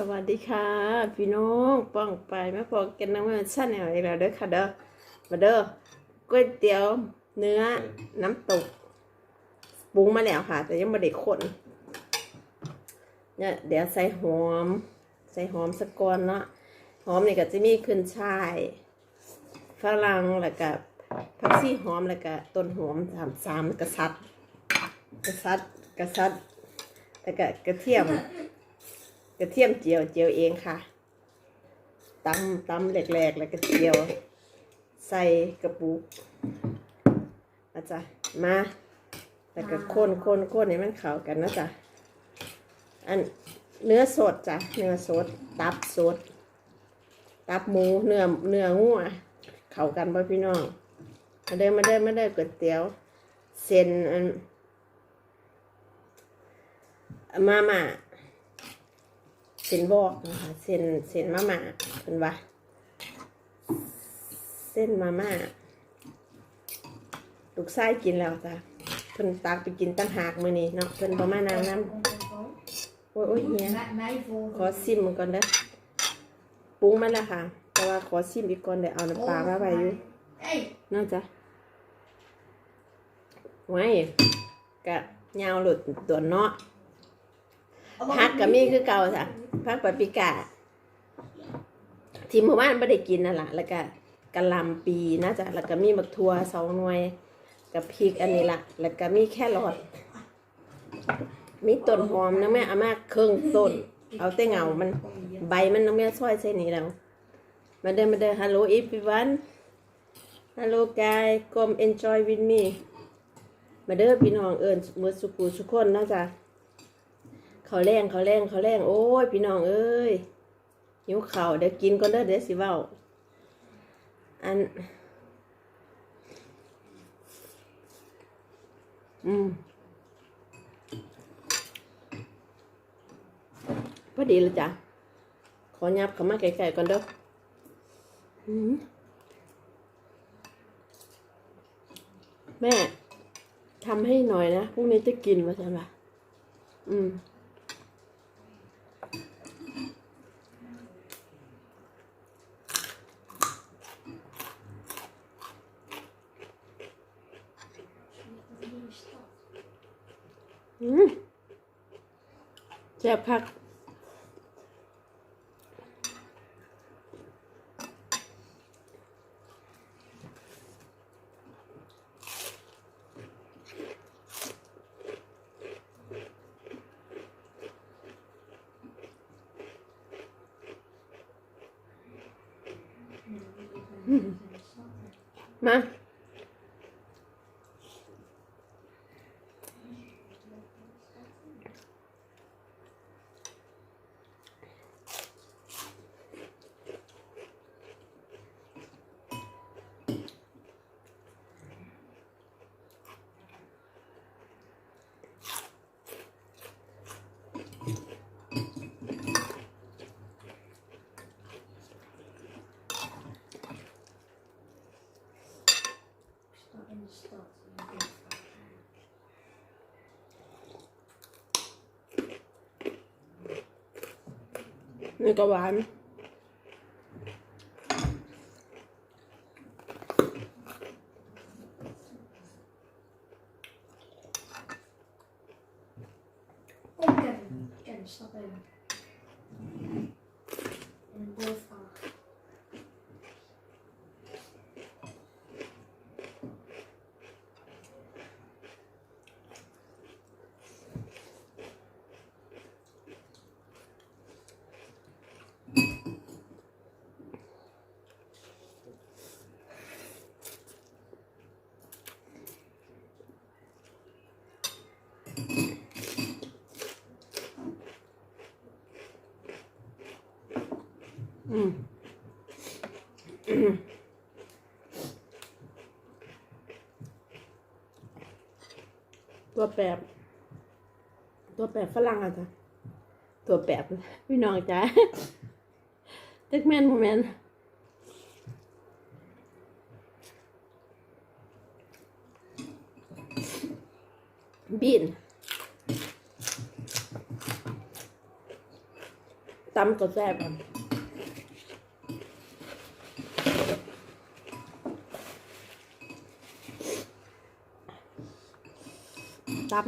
สวัสดีค่ะ พี่น้องป้องไปแม่พอกันน้ำมันชั้นแนวอีกแล้วเด้อค่ะเด้อมาเด้อก๋วยเตี๋ยวเนื้อน้ำตกปรุงมาแล้วค่ะ แต่ยังไม่ได้คนเนี่ยเดี๋ยวใส่หอม ใส่หอมสักก้อนเนาะหอมนี่ก็จะมีขึ้นช่ายฝรั่งแล้วก็ผักชีหอมแล้วก็ต้นหอมสามสามกระสัดกระสัดกระสัดแล้วก็กระเทียม กระเทียมเจียวเจียวเองค่ะตำตำแหลกๆ แล้วก็เจียว ใส่กระปุกอาจารย์มาแล้วก็คนคนคนให้มันเข้ากันนะจ๊ะอันเนื้อสดจ้ะเนื้อสด ตับสด ตับหมูเนื้อเนื้องัวเข้ากันบ่พี่น้องมาเด้อมาเด้อมาเด้อก๋วยเตี๋ยวเส้นอันมาม่า เส้นบอกนะคะเส้นเส้นมาม่าเป็นว่าเส้นมาม่าลูกชายกินแล้วจ้ะเพิ่นตักไปกินตั้งหากมือนี้เนาะเพิ่นบ่มานางน้ำโอ้ยโอ้ยเฮียขอซิมมันก่อนเด้อปรุงมาแล้วค่ะ แต่ว่าขอซิมอีกก่อนเดี๋ยวเอาน้ำปลามาไว้อยู่น่าจ้ะไว้กะยาวหลุดตัวเนาะ พักกับมีคือเก่าจ้ะพักปาปริกา ที่เมื่อวานไม่ได้กินนั่นแหละแล้วก็กะหล่ำปีนะจ๊ะแล้วก็มีบักทัวสองหน่วยกับพริกอันนี้ละแล้วก็มีแค่รอทมีต้นหอมนะแม่เอามาเครื่องต้น เอาแต่เงามันใบมันน้องแม่ช่วยเส้นนี้แล้วมาเดินมาเดินฮัลโหลอีพีวันฮัลโหลกายกลม enjoy with me มาเด้อพี่น้องเอิญมือสุกูสุกคนนะจ๊ะ เขาแรงเขาแรงเขาแรงโอ้ยพี่น้องเอ้ยหิวข่าเดี๋ยวกินก่อนเด้อเดี๋ยวสิเว้าอัน อืมพอดีเลยจ้ะ ขอยับเขามาไกลๆก่อนเด้ออืมแม่ทำให้หน่อยนะพรุ่งนี้จะกินมาใช่ไหมอืม อืมแซ่บพักมา นี่ก็หวาน Kom, Kevin. Kevin, stap in. In een bovenvraag. อืม ตัวแปบ ตัวแปบฝรั่งอะจ้ะตัวแปบพี่น้องจ้ะตึกแมนโมเมนบินตำก็แซ่บอะ จำค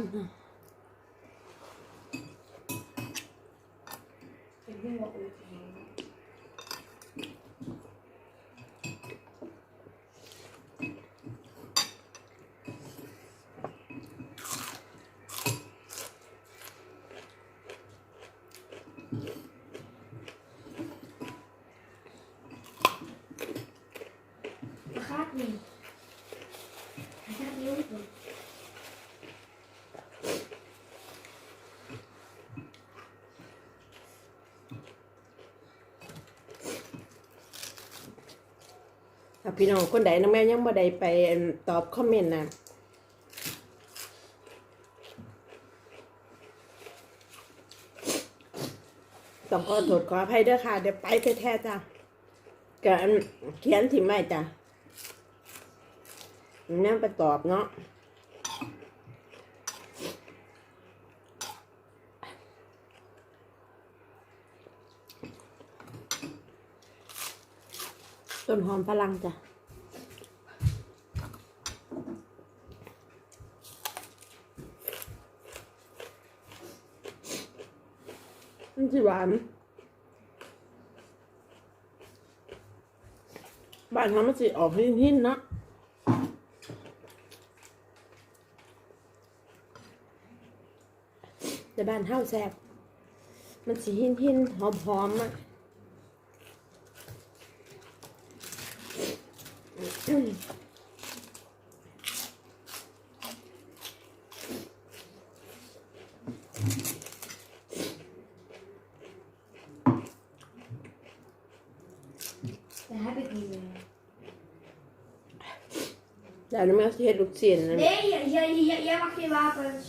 าดหนึ่ง พี่น้องคนใดน้องแม่ยังบ่ได้ไปตอบคอมเมนต์นะต้องขอโทษขออภัยเด้อค่ะ เดี๋ยวไปแท้ๆจ้ะกันเขียนถิ่มไว้จ้ะนั่ไปตอบเนาะต้นหอมพลังจ้ะ สิหวานบ้านเขามันสิออกหินๆเนาะแต่บ้านเฮาแซ่บมันสิหินๆหอมๆอะ Dat เดี๋ยวน้องแม่สิเฮ็ดลูกชิ้นนะ Nee, jij, jij, jij, jij mag geen wapens.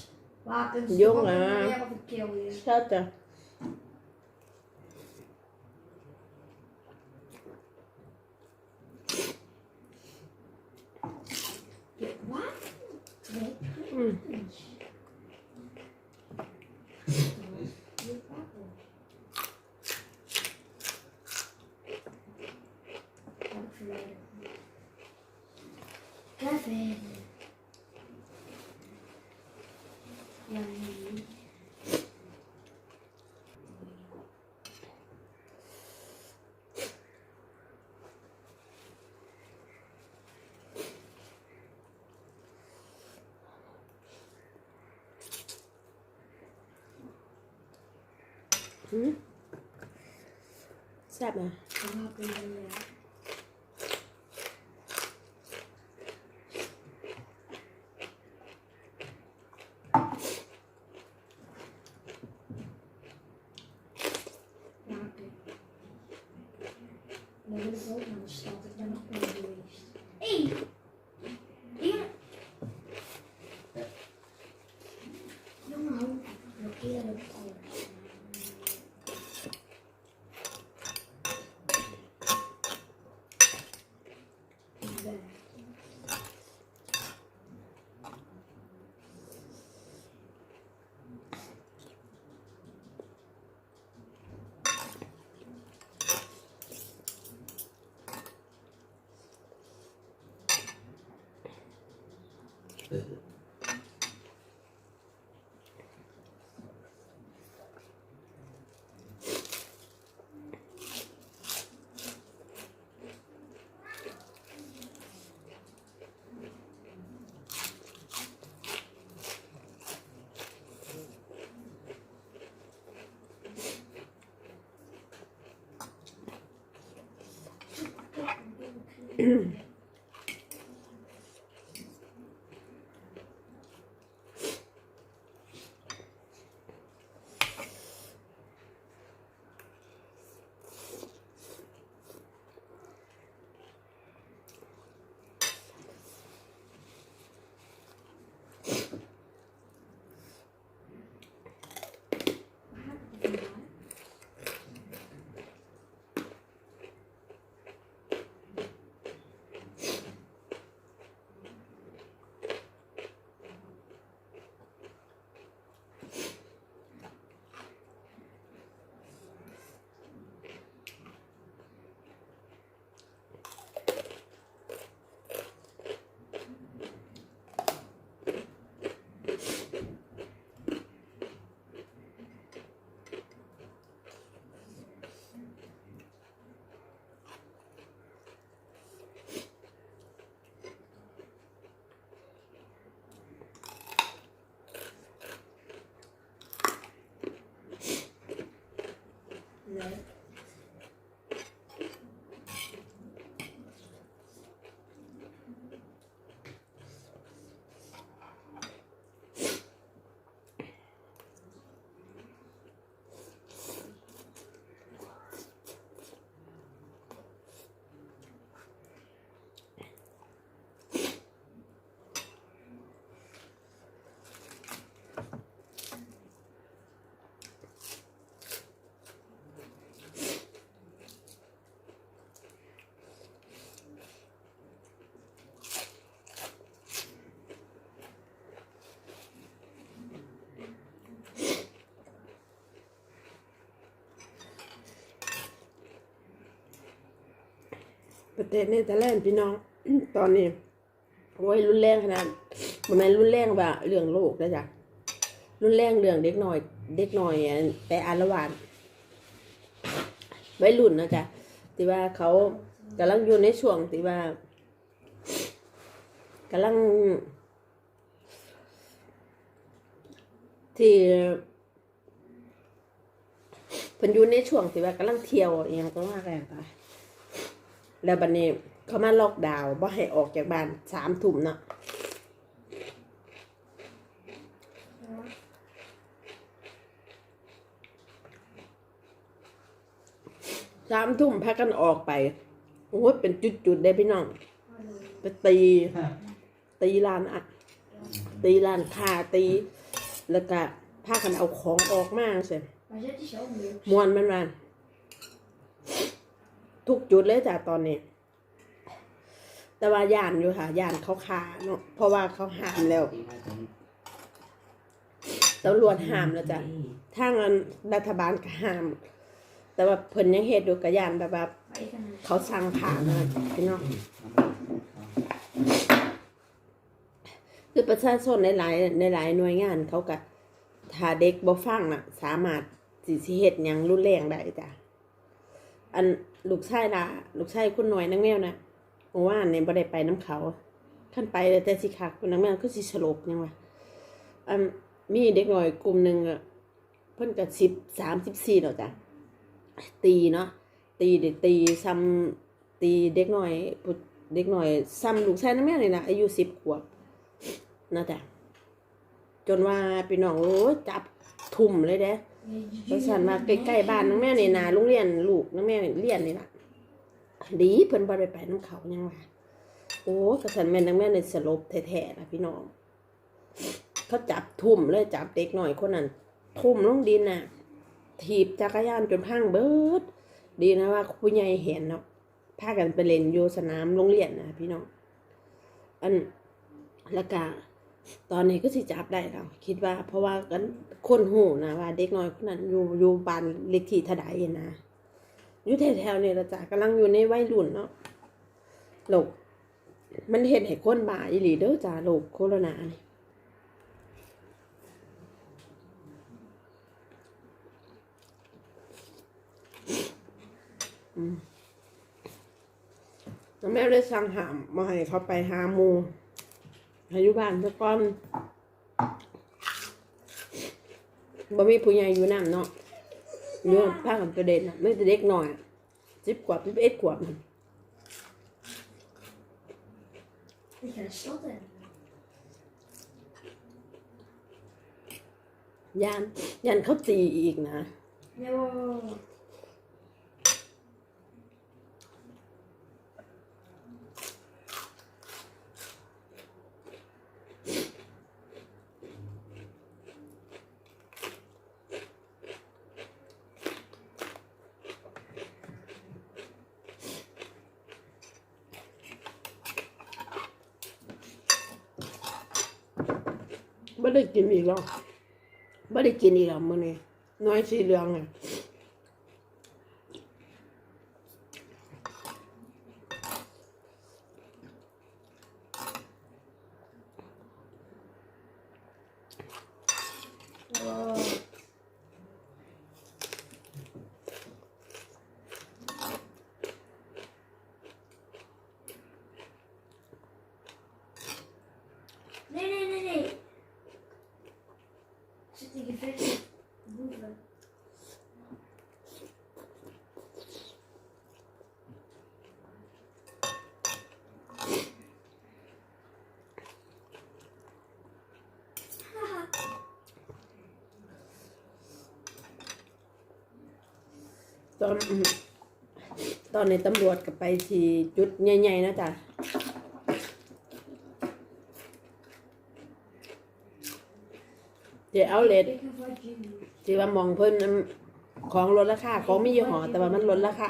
Wapens. Jongen. Jij mag een kill hier. ชอบจ้ะ Ja, Wat? Nee. อืม Geen wapens. Heb ik verwijderd. Kevin. Ja, nee. อืม แซ่บไหม ประเทศเนเธอร์แลนด์พี่น้อง ตอนนี้โอ้ยรุนแรงขนาดมันแม่นรุนแรงว่าเรื่องโลกนะจ๊ะรุนแรงเรื่องเด็กหน้อย เด็กหน้อยไปอารวาสวัยรุ่นนะจ๊ะที่ว่าเขากำลังอยู่ในช่วงที่ว่ากำลัง ที่เพิ่นอยู่ในช่วงที่ว่ากำลังเที่ยวอย่างก็ว่ากันไป แล้วบัดนี้เขามาล็อกดาวน์บ่ให้ออกจากบ้านสามทุ่มเนาะ Ja. สามทุ่มพากันออกไป โอ้ยเป็นจุดๆได้พี่น้อง Hallo. ไปตี ตีร้านอะตีร้านค้าตี แล้วก็พากันเอาของออกมาใช่ Maar zet die zelf meer. มวนมันมา ทุกจุดเลยจ้ะตอนนี้ แต่ว่าย่านอยู่ค่ะย่านเขาขาเนาะเพราะว่าเขาห้ามแล้วตำรวจห้ามแล้วจ้ะทางอันรัฐบาลก็ห้าม แต่ว่าเพิ่นยังเฮ็ดอยู่กับย่านแบบว่าเขาสั่งผ่านนะพี่น้องคือประชาชนในหลายในหลายหน่วยงานเขาก็ถ้าเด็กบ่ฟังน่ะ สามารถสิสิเฮ็ดหยังรุนแรงได้จ้ะ อันลูกชายล่ะลูกชายคุณหน่อยนางแมวน่ะเมื่อวานเนี่ยบ่ได้ไปน้ำเขาขั้นไปแต่สิคักคุณนางแมวคือสิสลบยังวะอันมีเด็กหน้อยกลุ่มหนึงอะเพิ่นก็10 34แล้วจ้ะตีเนาะตีเด็กตีซ้ำตีเด็กหน่อยเด็กหน่อยซ้ำลูกชายน้ำแม่เลยนะอายุสิบขวบนะจ๊ะจนว่าพี่น้องโอ้จับทุ่มเลยเด้ เพราะฉันว่าใกล้ๆบ้านน้ำแม่ในนาโรงเรียนลูกน้ำแม่เรียนนี่ล่ะดีเพิ่นบ่ได้ไปน้ำเขายังว่าโอ้กระสันแม่น้ำแม่ในสลบแท้ๆนะพี่น้องเขาจับทุ่มเลยจับเด็กหน่อยคนนั้นทุ่มลงดินน่ะ ถีบจักรยานจนพังเบิด ดีนะว่าผู้ใหญ่เห็นเนาะพากันไปเล่นอยู่สนามโรงเรียนนะพี่น้องอันแล้วก็ ตอนนี้ก็สิจับได้แล้วคิดว่า เพราะว่ากันคนหูนะว่า เด็กน้อยคนนั้นอยู่อยู่บ้านเล็กที่ทดายนะอยู่แถวๆนี่ละจ้ะกำลังอยู่ในวัยรุ่นเนาะโรคมันเห็นให้คนบ้าอีหลีเด้อจ้าโรคโคโรนานี่แล้วแม่เลยสั่งหามมาให้เขาไปหามู ให้อยู่บ้านซะก่อนบ่มีผู้ใหญ่อยู่นำเนาะเรื่องพากันประเด็นน่ะไม่แต่เด็กหน่อยสิบกว่าสิบเอ็ดกว่ามัน Ik ga de stad in. ยันยันเขาตีอีกนะ Ja, ไม่ได้กินอีกแล้วไม่ได้กินอีกแล้วมื้อนี้น้อยสีเหลืองอะ Wow. Nee, nee, nee, nee. Zit ik in verder boven. ตอนตอนในตำรวจก็ไปทีจุดใหญ่ๆนะจ๊ะเดี๋ยวเอาเลท Vilken var Jimmy? ที่ว่ามองเพิ่นของลดราคาของไม่ยี่ห้อแต่ว่ามันลดราคา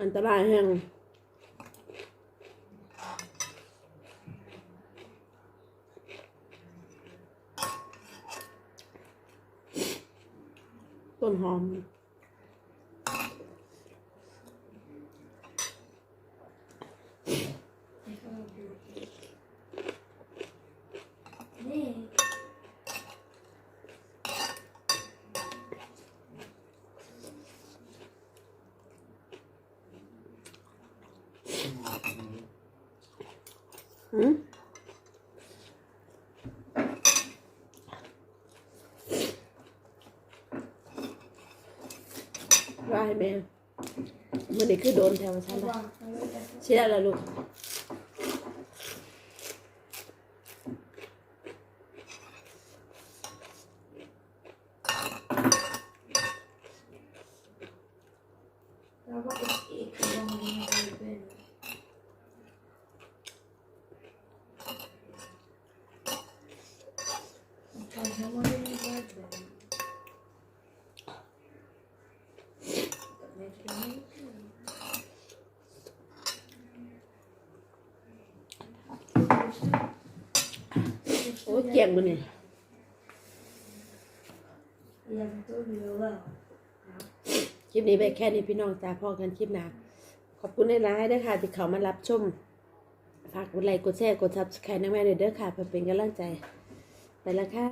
อันตรายแห้ง ต้นหอม Vilken var แม่มันนี่คือโดนแถวฉันนะเชื่อแล้วลูก ยเจียงมันนี่ Jag tog ju väl. คลิปนี้ไปแค่นี้พี่น้องจ้าพ่อกันคลิปหน้าขอบคุณในไลน์ด้วยค่ะ ที่เขามารับชมฝากกดไลค์กดแชร์กดซับสไครต์นะแม่เด้อค่ะเพื่อเป็นกำลังใจ ไปแล้วค่ะ